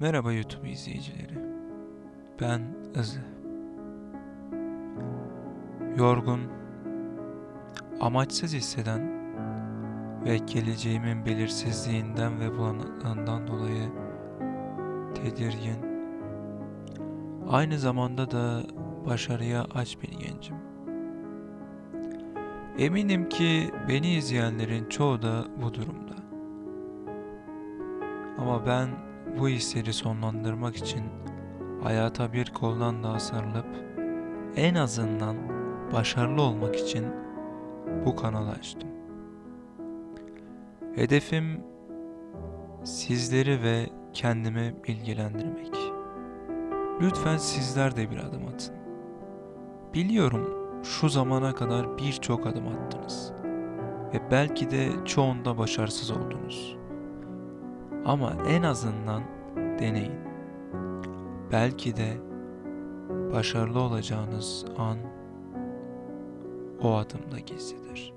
Merhaba YouTube izleyicileri. Ben Izı. Yorgun, amaçsız hisseden ve geleceğimin belirsizliğinden ve bulanıklığından dolayı tedirgin, aynı zamanda da başarıya aç bir gencim. Eminim ki beni izleyenlerin çoğu da bu durumda. Ama ben bu hisleri sonlandırmak için hayata bir koldan daha sarılıp en azından başarılı olmak için bu kanalı açtım. Hedefim sizleri ve kendimi bilgilendirmek. Lütfen sizler de bir adım atın. Biliyorum şu zamana kadar birçok adım attınız ve belki de çoğunda başarısız oldunuz. Ama en azından deneyin. Belki de başarılı olacağınız an o adımda gizlidir.